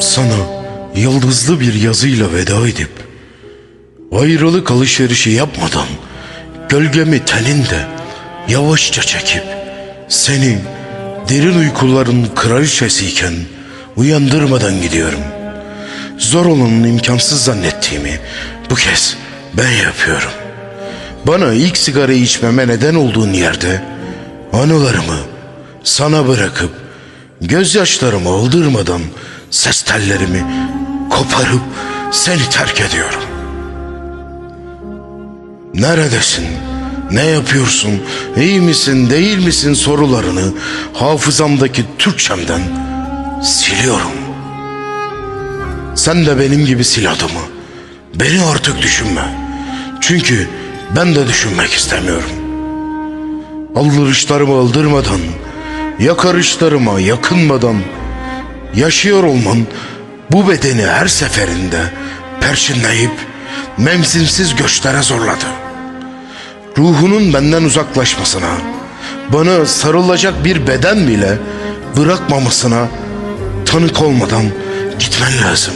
Sana yıldızlı bir yazıyla veda edip ayrılık alışverişi yapmadan gölgemi teninde yavaşça çekip seni derin uykuların kraliçesiyken uyandırmadan gidiyorum. Zor olanın imkansız zannettiğimi bu kez ben yapıyorum. Bana ilk sigarayı içmeme neden olduğun yerde anılarımı sana bırakıp gözyaşlarımı aldırmadan ses tellerimi koparıp seni terk ediyorum. Neredesin? Ne yapıyorsun? İyi misin, değil misin sorularını hafızamdaki Türkçemden siliyorum. Sen de benim gibi sil adımı. Beni artık düşünme. Çünkü ben de düşünmek istemiyorum. Aldırışlarımı aldırmadan, yakarışlarıma yakınmadan, yaşıyor olman bu bedeni her seferinde perçinleyip mevsimsiz göçlere zorladı. Ruhunun benden uzaklaşmasına, bana sarılacak bir beden bile bırakmamasına tanık olmadan gitmen lazım.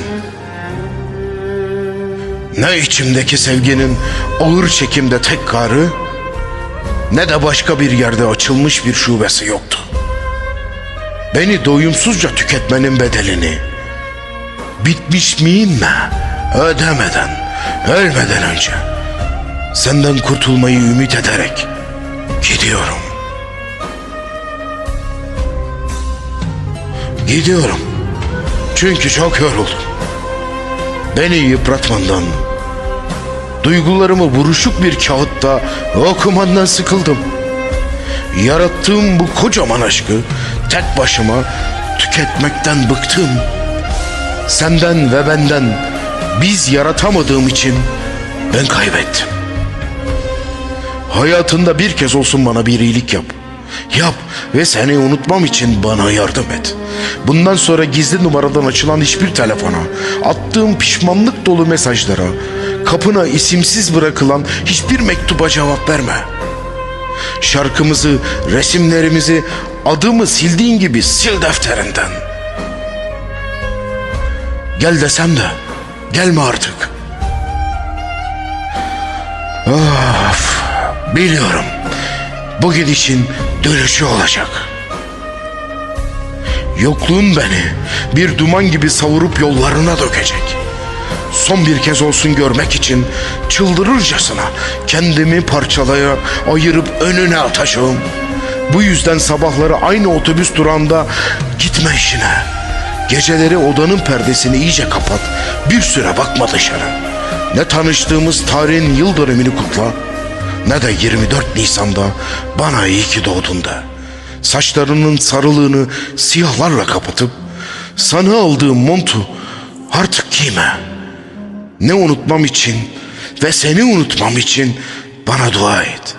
Ne içimdeki sevginin ağır çekimde tek karı, ne de başka bir yerde açılmış bir şubesi yoktu. Beni doyumsuzca tüketmenin bedelini, bitmiş miyinle ödemeden, ölmeden önce senden kurtulmayı ümit ederek gidiyorum. Gidiyorum. Çünkü çok yoruldum. Beni yıpratmandan, duygularımı buruşuk bir kağıtta okumandan sıkıldım. Yarattığım bu kocaman aşkı tek başıma tüketmekten bıktım. Senden ve benden biz yaratamadığım için ben kaybettim. Hayatında bir kez olsun bana bir iyilik yap. Yap ve seni unutmam için bana yardım et. Bundan sonra gizli numaradan açılan hiçbir telefona, attığım pişmanlık dolu mesajlara, kapına isimsiz bırakılan hiçbir mektuba cevap verme. Şarkımızı, resimlerimizi, adımı sildiğin gibi sil defterinden. Gel desem de gelme artık. Of, biliyorum. Bu gidişin dönüşü olacak. Yokluğun beni bir duman gibi savurup yollarına dökecek. Son bir kez olsun görmek için çıldırırcasına kendimi parçalaya ayırıp önüne atacağım. Bu yüzden sabahları aynı otobüs durağında gitme işine. Geceleri odanın perdesini iyice kapat. Bir süre bakma dışarı. Ne tanıştığımız tarihin yıl dönümünü kutla ne de 24 Nisan'da bana iyi ki doğdun da. Saçlarının sarılığını siyahlarla kapatıp sana aldığım montu artık giyme. Ne unutmam için ve seni unutmam için bana dua et.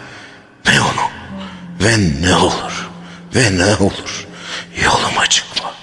Ve onu ve ne olur ve ne olur yoluma çıkma.